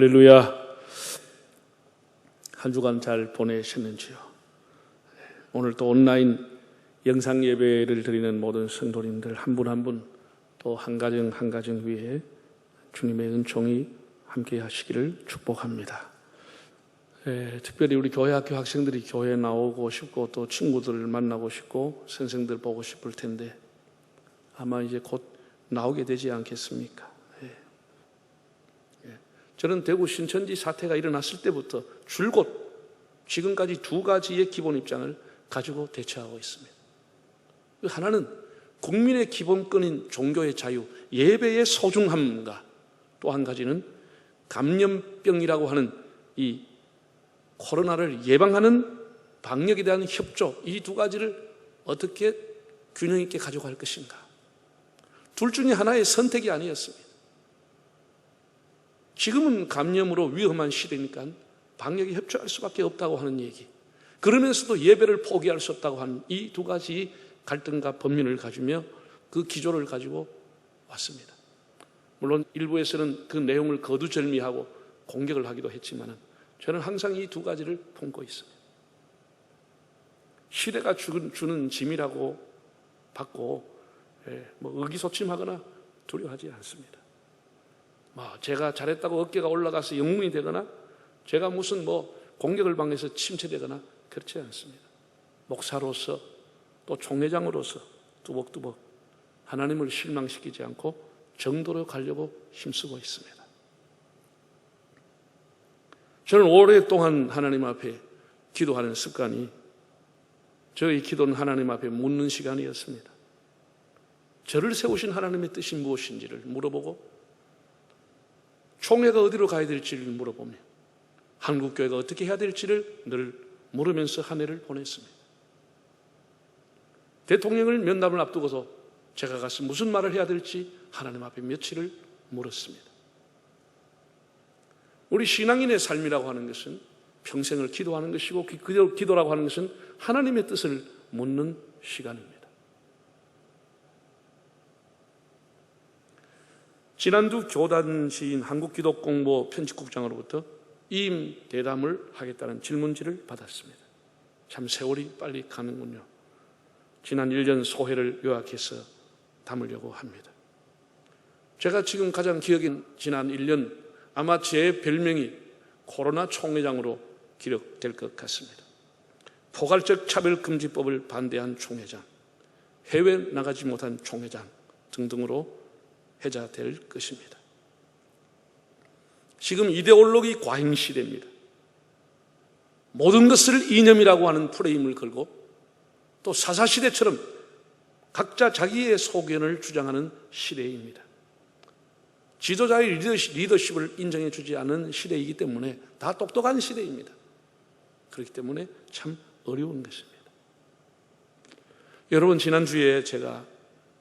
할렐루야. 한 주간 잘 보내셨는지요? 오늘 또 온라인 영상 예배를 드리는 모든 성도님들 한 분 한 분 또 한 가정 한 가정 위에 주님의 은총이 함께 하시기를 축복합니다. 예, 특별히 우리 교회 학교 학생들이 교회에 나오고 싶고 또 친구들을 만나고 싶고 선생들 보고 싶을 텐데 아마 이제 곧 나오게 되지 않겠습니까? 저는 대구 신천지 사태가 일어났을 때부터 줄곧 지금까지 두 가지의 기본 입장을 가지고 대처하고 있습니다. 그 하나는 국민의 기본권인 종교의 자유, 예배의 소중함과 또 한 가지는 감염병이라고 하는 이 코로나를 예방하는 방역에 대한 협조, 이 두 가지를 어떻게 균형 있게 가져갈 것인가. 둘 중에 하나의 선택이 아니었습니다. 지금은 감염으로 위험한 시대니까 방역에 협조할 수밖에 없다고 하는 얘기. 그러면서도 예배를 포기할 수 없다고 하는 이 두 가지 갈등과 범민을 가지며 그 기조를 가지고 왔습니다. 물론 일부에서는 그 내용을 거두절미하고 공격을 하기도 했지만 저는 항상 이 두 가지를 품고 있습니다. 시대가 주는, 주는 짐이라고 받고 예, 뭐 의기소침하거나 두려워하지 않습니다. 뭐 제가 잘했다고 어깨가 올라가서 영웅이 되거나 제가 무슨 뭐 공격을 방해해서 침체되거나 그렇지 않습니다. 목사로서 또 총회장으로서 뚜벅뚜벅 하나님을 실망시키지 않고 정도로 가려고 힘쓰고 있습니다. 저는 오랫동안 하나님 앞에 기도하는 습관이 저의 기도는 하나님 앞에 묻는 시간이었습니다. 저를 세우신 하나님의 뜻이 무엇인지를 물어보고 총회가 어디로 가야 될지를 물어보며 한국교회가 어떻게 해야 될지를 늘 물으면서 한 해를 보냈습니다. 대통령을 면담을 앞두고서 제가 가서 무슨 말을 해야 될지 하나님 앞에 며칠을 물었습니다. 우리 신앙인의 삶이라고 하는 것은 평생을 기도하는 것이고 그 기도라고 하는 것은 하나님의 뜻을 묻는 시간입니다. 지난주 교단 시인 한국기독공보 편집국장으로부터 임 대담을 하겠다는 질문지를 받았습니다. 참 세월이 빨리 가는군요. 지난 1년 소회를 요약해서 담으려고 합니다. 제가 지금 가장 기억에 지난 1년 아마 제 별명이 코로나 총회장으로 기록될 것 같습니다. 포괄적 차별금지법을 반대한 총회장, 해외 나가지 못한 총회장 등등으로 해자될 것입니다. 지금 이데올로기 과잉 시대입니다. 모든 것을 이념이라고 하는 프레임을 걸고 또 사사시대처럼 각자 자기의 소견을 주장하는 시대입니다. 지도자의 리더십을 인정해 주지 않은 시대이기 때문에 다 똑똑한 시대입니다. 그렇기 때문에 참 어려운 것입니다. 여러분, 지난주에 제가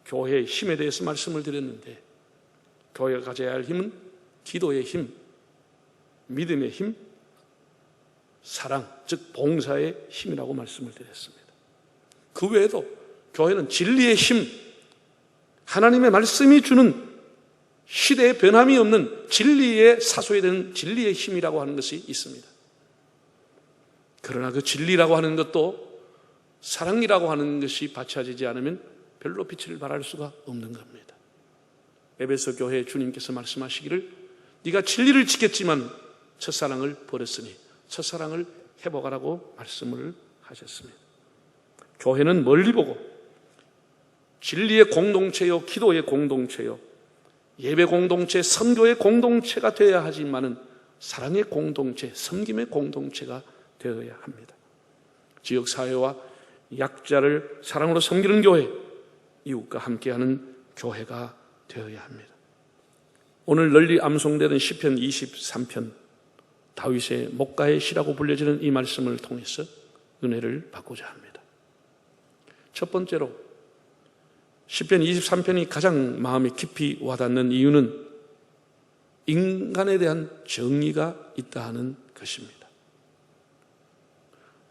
교회의 힘에 대해서 말씀을 드렸는데, 교회가 가져야 할 힘은 기도의 힘, 믿음의 힘, 사랑, 즉 봉사의 힘이라고 말씀을 드렸습니다. 그 외에도 교회는 진리의 힘, 하나님의 말씀이 주는 시대의 변함이 없는 진리의 사소에 되는 진리의 힘이라고 하는 것이 있습니다. 그러나 그 진리라고 하는 것도 사랑이라고 하는 것이 받쳐지지 않으면 별로 빛을 발할 수가 없는 겁니다. 에베소 교회 주님께서 말씀하시기를 네가 진리를 지켰지만 첫사랑을 버렸으니 첫사랑을 회복하라고 말씀을 하셨습니다. 교회는 멀리 보고 진리의 공동체요, 기도의 공동체요, 예배 공동체, 선교의 공동체가 되어야 하지만은 사랑의 공동체, 섬김의 공동체가 되어야 합니다. 지역 사회와 약자를 사랑으로 섬기는 교회, 이웃과 함께하는 교회가 되어야 합니다. 오늘 널리 암송되는 시편 23편 다윗의 목가의 시라고 불려지는 이 말씀을 통해서 은혜를 받고자 합니다. 첫 번째로 시편 23편이 가장 마음에 깊이 와닿는 이유는 인간에 대한 정의가 있다 하는 것입니다.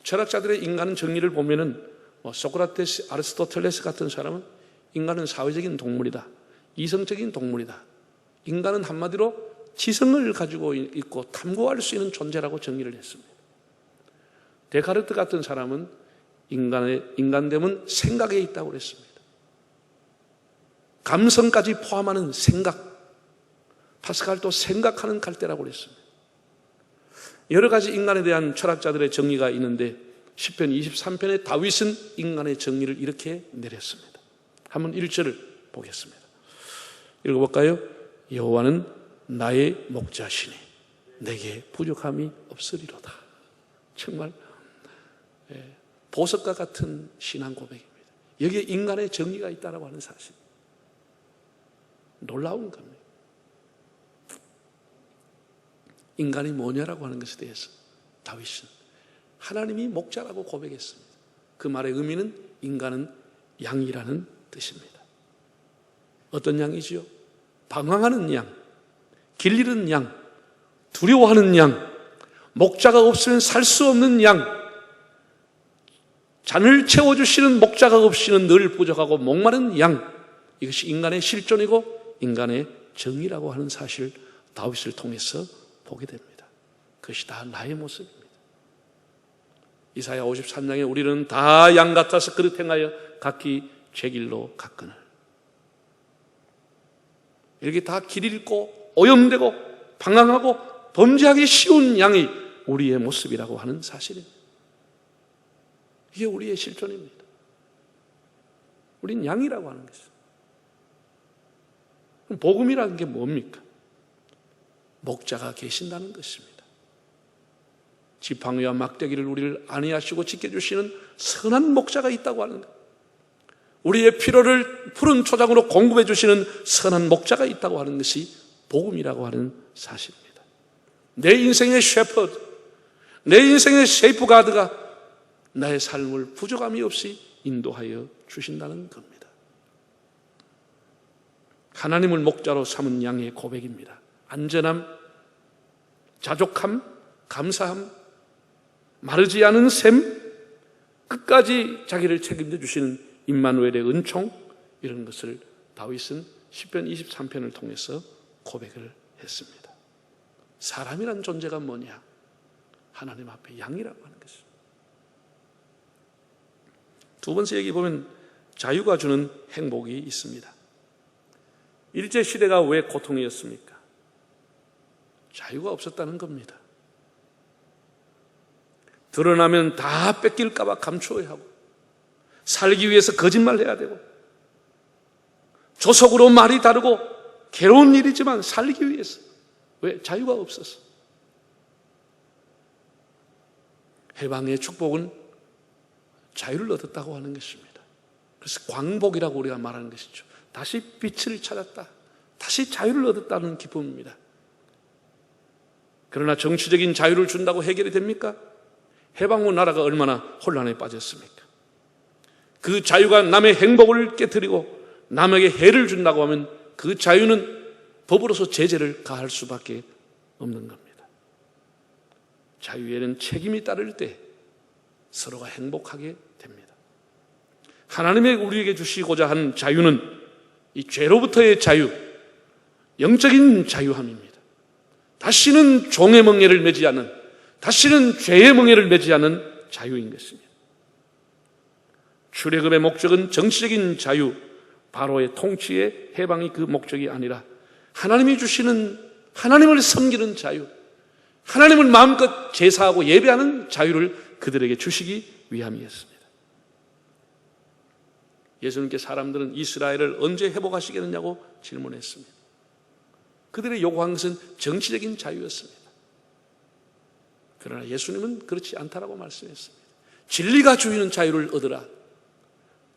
철학자들의 인간 정의를 보면은 뭐 소크라테스, 아리스토텔레스 같은 사람은 인간은 사회적인 동물이다. 이성적인 동물이다. 인간은 한마디로 지성을 가지고 있고 탐구할 수 있는 존재라고 정의를 했습니다. 데카르트 같은 사람은 인간의 인간됨은 생각에 있다고 그랬습니다. 감성까지 포함하는 생각. 파스칼도 생각하는 갈대라고 그랬습니다. 여러 가지 인간에 대한 철학자들의 정의가 있는데 10편 23편의 다윗은 인간의 정의를 이렇게 내렸습니다. 한번 1절을 보겠습니다. 읽어볼까요? 여호와는 나의 목자시니 내게 부족함이 없으리로다. 정말 예, 보석과 같은 신앙 고백입니다. 여기에 인간의 정의가 있다고 하는 사실. 놀라운 겁니다. 인간이 뭐냐라고 하는 것에 대해서 다윗은 하나님이 목자라고 고백했습니다. 그 말의 의미는 인간은 양이라는 뜻입니다. 어떤 양이지요? 방황하는 양, 길 잃은 양, 두려워하는 양, 목자가 없으면 살 수 없는 양, 잔을 채워주시는 목자가 없이는 늘 부족하고 목마른 양, 이것이 인간의 실존이고 인간의 정의라고 하는 사실 다윗을 통해서 보게 됩니다. 그것이 다 나의 모습입니다. 이사야 53장에 우리는 다 양 같아서 그릇 행하여 각기 제 길로 갔거늘. 이렇게 다 길 잃고 오염되고 방황하고 범죄하기 쉬운 양이 우리의 모습이라고 하는 사실입니다. 이게 우리의 실존입니다. 우린 양이라고 하는 것이죠. 복음이라는 게 뭡니까? 목자가 계신다는 것입니다. 지팡이와 막대기를 우리를 안위하시고 지켜주시는 선한 목자가 있다고 하는 것. 우리의 필요를 푸른 초장으로 공급해 주시는 선한 목자가 있다고 하는 것이 복음이라고 하는 사실입니다. 내 인생의 셰퍼드, 내 인생의 셰이프가드가 나의 삶을 부족함이 없이 인도하여 주신다는 겁니다. 하나님을 목자로 삼은 양의 고백입니다. 안전함, 자족함, 감사함, 마르지 않은 셈, 끝까지 자기를 책임져 주시는 임마누엘의 은총 이런 것을 다윗은 10편 23편을 통해서 고백을 했습니다. 사람이란 존재가 뭐냐? 하나님 앞에 양이라고 하는 것입니다. 두 번째 얘기 보면 자유가 주는 행복이 있습니다. 일제 시대가 왜 고통이었습니까? 자유가 없었다는 겁니다. 드러나면 다 뺏길까봐 감추어야 하고, 살기 위해서 거짓말 해야 되고, 조속으로 말이 다르고, 괴로운 일이지만 살기 위해서. 왜? 자유가 없어서. 해방의 축복은 자유를 얻었다고 하는 것입니다. 그래서 광복이라고 우리가 말하는 것이죠. 다시 빛을 찾았다. 다시 자유를 얻었다는 기쁨입니다. 그러나 정치적인 자유를 준다고 해결이 됩니까? 해방 후 나라가 얼마나 혼란에 빠졌습니까? 그 자유가 남의 행복을 깨뜨리고 남에게 해를 준다고 하면 그 자유는 법으로서 제재를 가할 수밖에 없는 겁니다. 자유에는 책임이 따를 때 서로가 행복하게 됩니다. 하나님의 우리에게 주시고자 한 자유는 이 죄로부터의 자유, 영적인 자유함입니다. 다시는 종의 멍에를 매지 않는, 다시는 죄의 멍에를 매지 않는 자유인 것입니다. 출애굽의 목적은 정치적인 자유, 바로의 통치의 해방이 그 목적이 아니라 하나님이 주시는 하나님을 섬기는 자유, 하나님을 마음껏 제사하고 예배하는 자유를 그들에게 주시기 위함이었습니다. 예수님께 사람들은 이스라엘을 언제 회복하시겠느냐고 질문했습니다. 그들의 요구한 것은 정치적인 자유였습니다. 그러나 예수님은 그렇지 않다라고 말씀했습니다. 진리가 주이는 자유를 얻으라.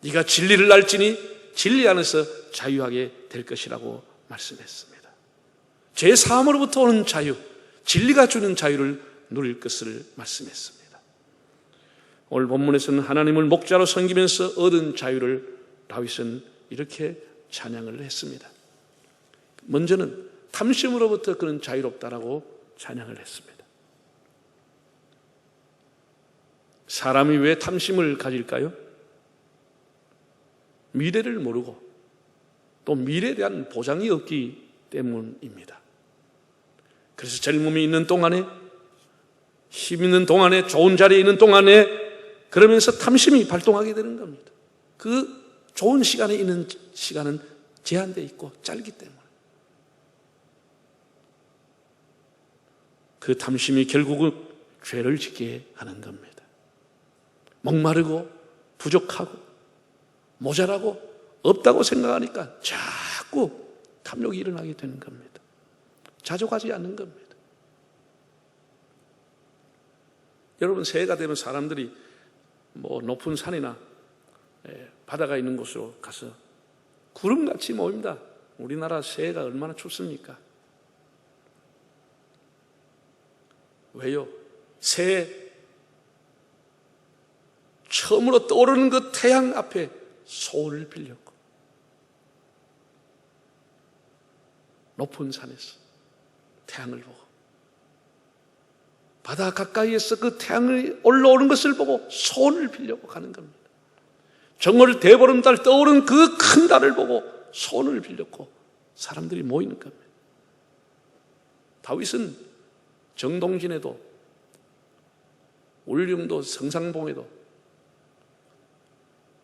네가 진리를 알지니 진리 안에서 자유하게 될 것이라고 말씀했습니다. 제 사함으로부터 오는 자유, 진리가 주는 자유를 누릴 것을 말씀했습니다. 오늘 본문에서는 하나님을 목자로 섬기면서 얻은 자유를 다윗은 이렇게 찬양을 했습니다. 먼저는 탐심으로부터 그는 자유롭다라고 찬양을 했습니다. 사람이 왜 탐심을 가질까요? 미래를 모르고 또 미래에 대한 보장이 없기 때문입니다. 그래서 젊음이 있는 동안에 힘 있는 동안에 좋은 자리에 있는 동안에 그러면서 탐심이 발동하게 되는 겁니다. 그 좋은 시간에 있는 시간은 제한되어 있고 짧기 때문에 그 탐심이 결국은 죄를 짓게 하는 겁니다. 목마르고 부족하고 모자라고 없다고 생각하니까 자꾸 탐욕이 일어나게 되는 겁니다. 자족하지 않는 겁니다. 여러분 새해가 되면 사람들이 뭐 높은 산이나 예, 바다가 있는 곳으로 가서 구름같이 모입니다. 우리나라 새해가 얼마나 춥습니까? 왜요? 새해 처음으로 떠오르는 그 태양 앞에 소원을 빌렸고 높은 산에서 태양을 보고 바다 가까이에서 그 태양이 올라오는 것을 보고 소원을 빌려고 가는 겁니다. 정월 대보름달 떠오른 그 큰 달을 보고 소원을 빌렸고 사람들이 모이는 겁니다. 다윗은 정동진에도 울릉도 성상봉에도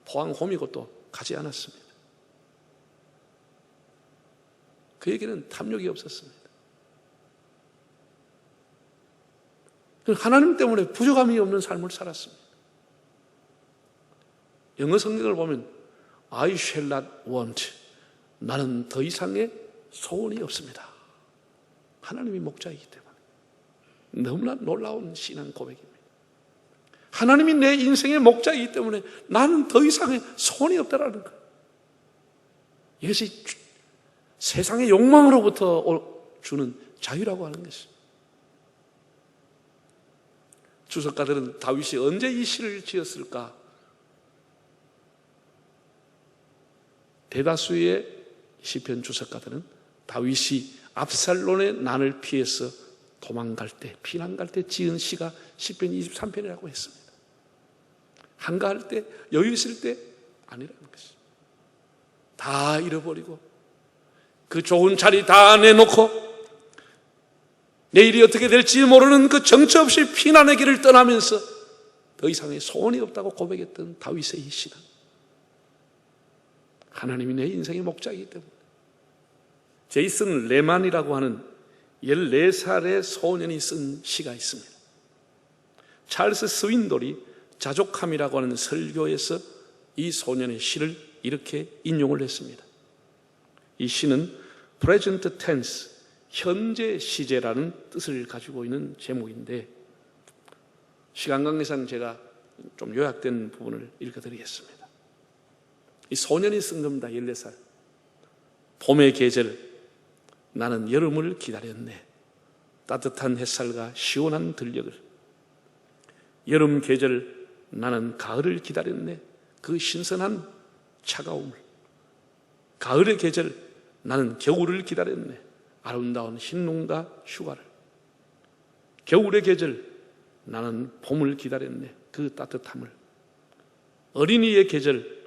포항 호미곶도 가지 않았습니다. 그에게는 탐욕이 없었습니다. 하나님 때문에 부족함이 없는 삶을 살았습니다. 영어 성경을 보면 I shall not want 나는 더 이상의 소원이 없습니다. 하나님이 목자이기 때문에 너무나 놀라운 신앙 고백입니다. 하나님이 내 인생의 목자이기 때문에 나는 더 이상의 소원이 없다라는 거예요. 이것이 주- 세상의 욕망으로부터 주는 자유라고 하는 것입니다. 주석가들은 다윗이 언제 이 시를 지었을까? 대다수의 시편 주석가들은 다윗이 압살론의 난을 피해서 도망갈 때, 피난 갈 때 지은 시가 시편 23편이라고 했습니다. 한가할 때, 여유 있을 때 아니라는 것입니다. 다 잃어버리고 그 좋은 자리 다 내놓고 내일이 어떻게 될지 모르는 그 정처 없이 피난의 길을 떠나면서 더 이상의 소원이 없다고 고백했던 다윗의 이 시는 하나님이 내 인생의 목자이기 때문에 제이슨 레만이라고 하는 14살의 소년이 쓴 시가 있습니다. 찰스 스윈돌이 자족함이라고 하는 설교에서 이 소년의 시를 이렇게 인용을 했습니다. 이 시는 present tense, 현재 시제라는 뜻을 가지고 있는 제목인데 시간 관계상 제가 좀 요약된 부분을 읽어드리겠습니다. 이 소년이 쓴 겁니다. 14살. 봄의 계절, 나는 여름을 기다렸네. 따뜻한 햇살과 시원한 들녘을. 여름 계절, 나는 가을을 기다렸네. 그 신선한 차가움을. 가을의 계절, 나는 겨울을 기다렸네. 아름다운 흰눈과 휴가를. 겨울의 계절, 나는 봄을 기다렸네. 그 따뜻함을. 어린이의 계절,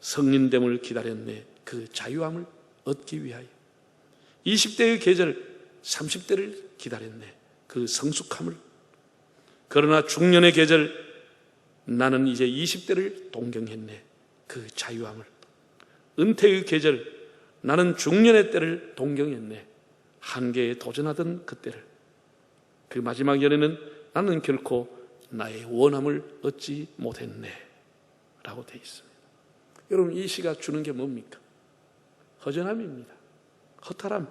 성인됨을 기다렸네. 그 자유함을 얻기 위하여. 20대의 계절, 30대를 기다렸네. 그 성숙함을. 그러나 중년의 계절, 나는 이제 20대를 동경했네. 그 자유함을. 은퇴의 계절, 나는 중년의 때를 동경했네. 한계에 도전하던 그때를. 그 마지막 연에는 나는 결코 나의 원함을 얻지 못했네. 라고 되어 있습니다. 여러분, 이 시가 주는 게 뭡니까? 허전함입니다. 허탈함.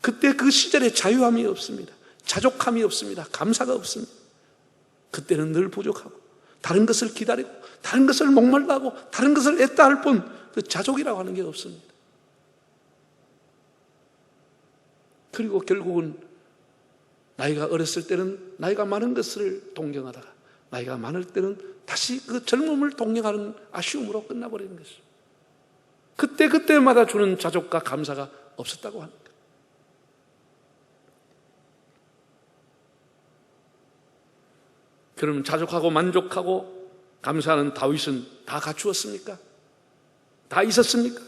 그때 그 시절에 자유함이 없습니다. 자족함이 없습니다. 감사가 없습니다. 그때는 늘 부족하고, 다른 것을 기다리고, 다른 것을 목말라고, 다른 것을 애따 할 뿐, 그 자족이라고 하는 게 없습니다. 그리고 결국은 나이가 어렸을 때는 나이가 많은 것을 동경하다가 나이가 많을 때는 다시 그 젊음을 동경하는 아쉬움으로 끝나버리는 것이죠. 그때 그때마다 주는 자족과 감사가 없었다고 거예요. 그럼 자족하고 만족하고 감사하는 다윗은 다 갖추었습니까? 다 있었습니까?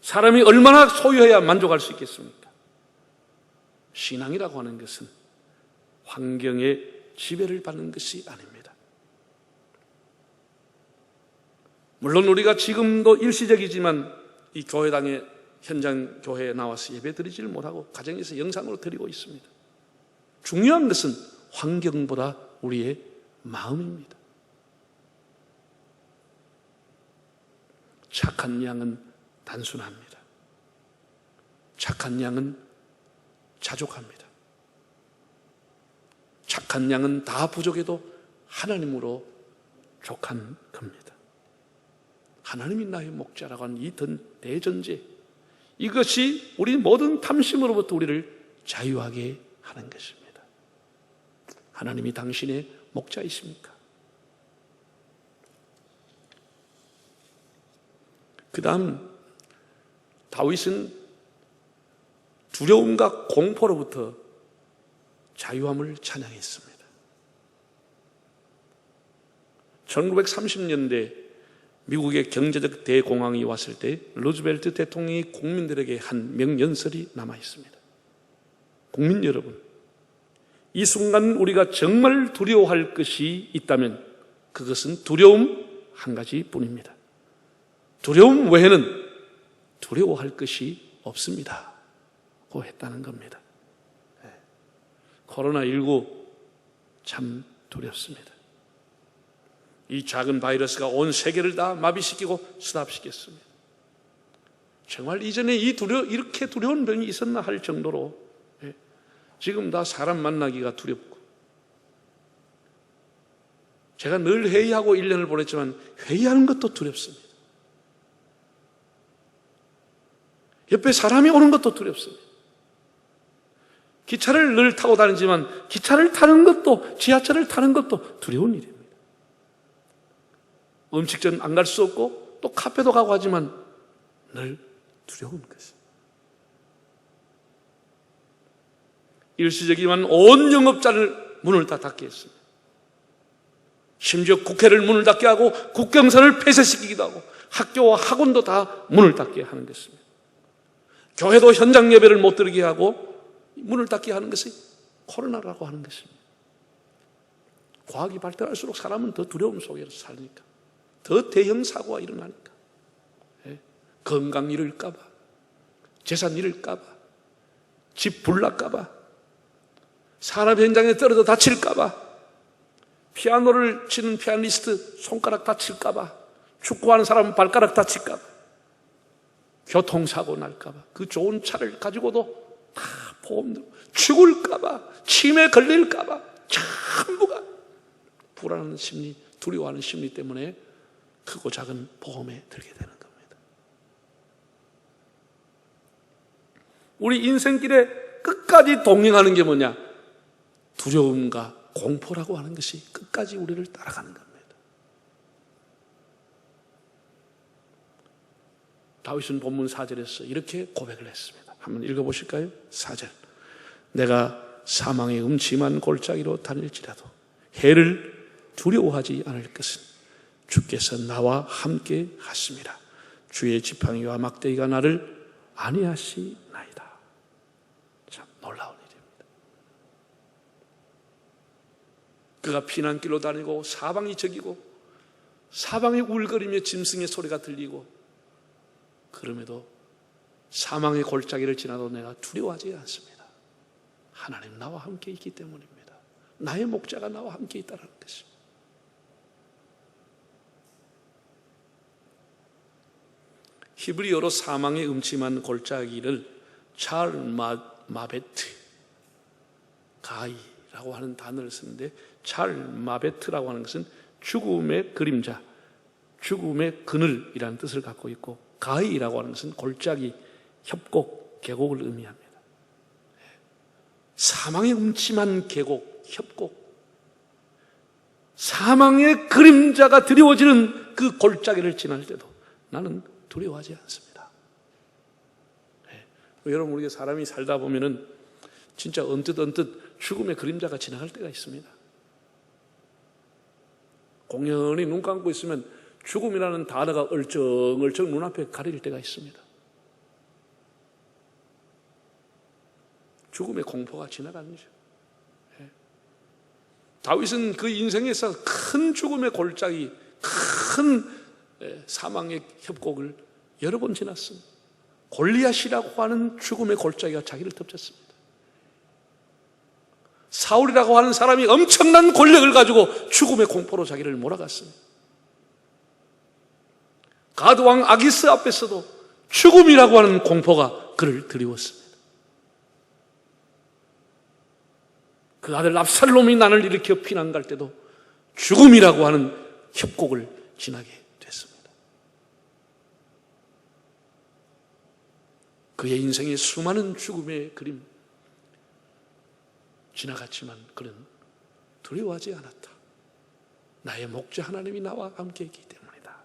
사람이 얼마나 소유해야 만족할 수 있겠습니까? 신앙이라고 하는 것은 환경의 지배를 받는 것이 아닙니다. 물론 우리가 지금도 일시적이지만 이 교회당의 현장 교회에 나와서 예배 드리지를 못하고 가정에서 영상으로 드리고 있습니다. 중요한 것은 환경보다 우리의 마음입니다. 착한 양은 단순합니다. 착한 양은 자족합니다. 착한 양은 다 부족해도 하나님으로 족한 겁니다. 하나님이 나의 목자라고 하는 이 대전제 이것이 우리 모든 탐심으로부터 우리를 자유하게 하는 것입니다. 하나님이 당신의 목자이십니까? 그 다음 다윗은 두려움과 공포로부터 자유함을 찬양했습니다. 1930년대 미국의 경제적 대공황이 왔을 때 루즈벨트 대통령이 국민들에게 한 명연설이 남아 있습니다. 국민 여러분, 이 순간 우리가 정말 두려워할 것이 있다면 그것은 두려움 한 가지 뿐입니다. 두려움 외에는 두려워할 것이 없습니다. 고 했다는 겁니다. 네. 코로나19 참 두렵습니다. 이 작은 바이러스가 온 세계를 다 마비시키고 스탑시켰습니다. 정말 이전에 이 두려 이렇게 두려운 병이 있었나 할 정도로 예, 지금 다 사람 만나기가 두렵고 제가 늘 회의하고 1년을 보냈지만 회의하는 것도 두렵습니다. 옆에 사람이 오는 것도 두렵습니다. 기차를 늘 타고 다니지만 기차를 타는 것도 지하철을 타는 것도 두려운 일입니다. 음식점 안 갈 수 없고 또 카페도 가고 하지만 늘 두려운 것이. 일시적이지만 온 영업자를 문을 다 닫게 했습니다. 심지어 국회를 문을 닫게 하고 국경선을 폐쇄시키기도 하고 학교와 학원도 다 문을 닫게 하는 것입니다. 교회도 현장 예배를 못 드리게 하고 문을 닫게 하는 것이 코로나라고 하는 것입니다. 과학이 발달할수록 사람은 더 두려움 속에서 살니까. 더 대형 사고가 일어나니까. 예? 건강 잃을까봐, 재산 잃을까봐, 집 불날까봐, 산업 현장에 떨어져 다칠까봐, 피아노를 치는 피아니스트 손가락 다칠까봐, 축구하는 사람 발가락 다칠까봐, 교통사고 날까봐, 그 좋은 차를 가지고도 다 보험 들고, 죽을까봐, 치매 걸릴까봐, 전부가 불안한 심리, 두려워하는 심리 때문에 크고 작은 보험에 들게 되는 겁니다. 우리 인생길에 끝까지 동행하는 게 뭐냐? 두려움과 공포라고 하는 것이 끝까지 우리를 따라가는 겁니다. 다윗은 본문 4절에서 이렇게 고백을 했습니다. 한번 읽어보실까요? 4절. 내가 사망의 음침한 골짜기로 다닐지라도 해를 두려워하지 않을 것은 주께서 나와 함께 하십니다. 주의 지팡이와 막대기가 나를 안위하시나이다. 참 놀라운 일입니다. 그가 피난길로 다니고 사방이 적이고 사방이 울거리며 짐승의 소리가 들리고 그럼에도 사망의 골짜기를 지나도 내가 두려워하지 않습니다. 하나님 나와 함께 있기 때문입니다. 나의 목자가 나와 함께 있다는 것입니다. 히브리어로 사망의 음침한 골짜기를 찰 마베트 가이라고 하는 단어를 쓰는데 찰 마베트라고 하는 것은 죽음의 그림자, 죽음의 그늘이라는 뜻을 갖고 있고 가이라고 하는 것은 골짜기, 협곡, 계곡을 의미합니다. 사망의 음침한 계곡, 협곡, 사망의 그림자가 드리워지는 그 골짜기를 지날 때도 나는 두려워하지 않습니다. 네. 여러분 우리가 사람이 살다 보면은 진짜 언뜻 언뜻 죽음의 그림자가 지나갈 때가 있습니다. 공연히 눈 감고 있으면 죽음이라는 단어가 얼쩡얼쩡 눈앞에 가릴 때가 있습니다. 죽음의 공포가 지나가는 거죠. 예. 다윗은 그 인생에서 큰 죽음의 골짜기, 큰 예, 사망의 협곡을 여러 번 지났습니다. 골리앗이라고 하는 죽음의 골짜기가 자기를 덮쳤습니다. 사울이라고 하는 사람이 엄청난 권력을 가지고 죽음의 공포로 자기를 몰아갔습니다. 가드왕 아기스 앞에서도 죽음이라고 하는 공포가 그를 드리웠습니다. 그 아들 압살롬이 난을 일으켜 피난 갈 때도 죽음이라고 하는 협곡을 지나게 됐습니다. 그의 인생의 수많은 죽음의 그림 지나갔지만 그는 두려워하지 않았다. 나의 목자 하나님이 나와 함께 있기 때문이다.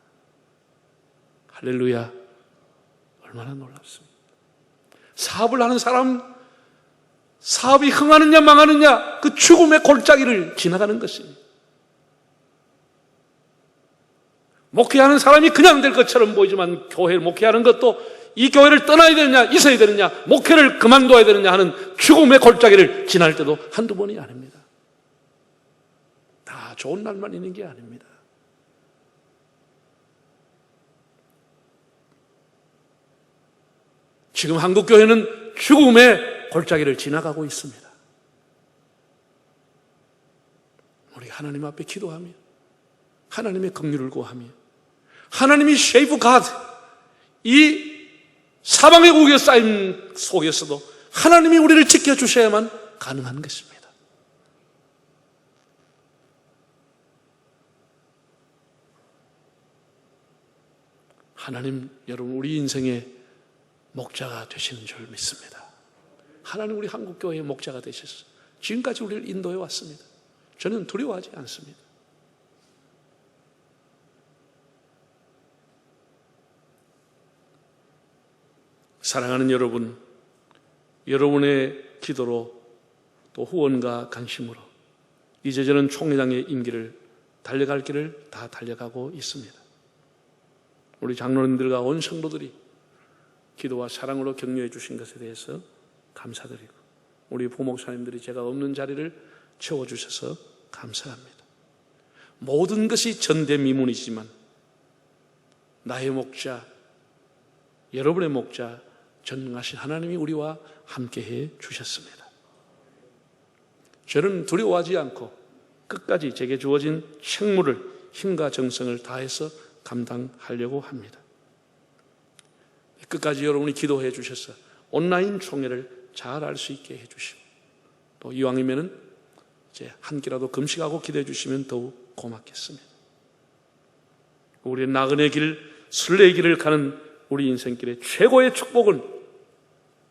할렐루야. 얼마나 놀랍습니까? 사업을 하는 사람, 사업이 흥하느냐 망하느냐 그 죽음의 골짜기를 지나가는 것입니다. 목회하는 사람이 그냥 될 것처럼 보이지만 교회를 목회하는 것도 이 교회를 떠나야 되느냐, 있어야 되느냐, 목회를 그만둬야 되느냐 하는 죽음의 골짜기를 지날 때도 한두 번이 아닙니다. 다 좋은 날만 있는 게 아닙니다. 지금 한국 교회는 죽음의 골짜기를 지나가고 있습니다. 우리 하나님 앞에 기도하며 하나님의 긍휼을 구하며 하나님이 쉐이프 가드 이 사방의 국의 쌓임 속에서도 하나님이 우리를 지켜주셔야만 가능한 것입니다. 하나님 여러분 우리 인생의 목자가 되시는 줄 믿습니다. 하나님 우리 한국교회의 목자가 되셨어요. 지금까지 우리를 인도해 왔습니다. 저는 두려워하지 않습니다. 사랑하는 여러분, 여러분의 기도로 또 후원과 관심으로 이제 저는 총회장의 임기를 달려갈 길을 다 달려가고 있습니다. 우리 장로님들과 온 성도들이 기도와 사랑으로 격려해 주신 것에 대해서 감사드리고 우리 부목사님들이 제가 없는 자리를 채워주셔서 감사합니다. 모든 것이 전대미문이지만 나의 목자, 여러분의 목자, 전능하신 하나님이 우리와 함께해 주셨습니다. 저는 두려워하지 않고 끝까지 제게 주어진 책무를 힘과 정성을 다해서 감당하려고 합니다. 끝까지 여러분이 기도해 주셔서 온라인 총회를 잘 알 수 있게 해 주시고 또 이왕이면은 이제 한 끼라도 금식하고 기도해 주시면 더욱 고맙겠습니다. 우리의 나그네 길, 순례의 길을 가는 우리 인생길의 최고의 축복은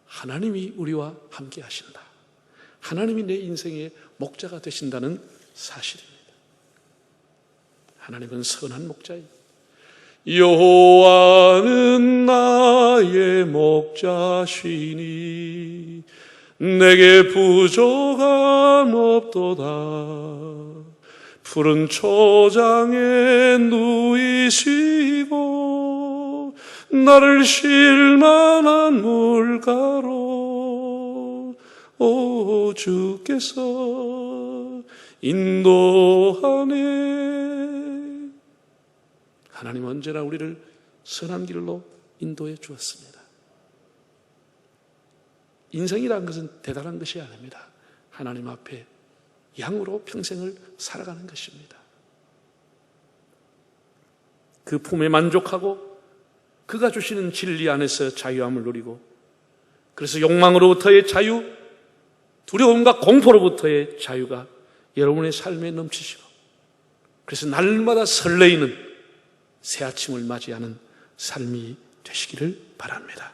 하나님이 우리와 함께 하신다. 하나님이 내 인생의 목자가 되신다는 사실입니다. 하나님은 선한 목자입니다. 여호와는 나의 목자시니 내게 부족함 없도다 푸른 초장에 누이시고 나를 실만한 물가로 오 주께서 인도하네 하나님 언제나 우리를 선한 길로 인도해 주었습니다. 인생이라는 것은 대단한 것이 아닙니다. 하나님 앞에 양으로 평생을 살아가는 것입니다. 그 품에 만족하고 그가 주시는 진리 안에서 자유함을 누리고 그래서 욕망으로부터의 자유, 두려움과 공포로부터의 자유가 여러분의 삶에 넘치시고 그래서 날마다 설레이는 새 아침을 맞이하는 삶이 되시기를 바랍니다.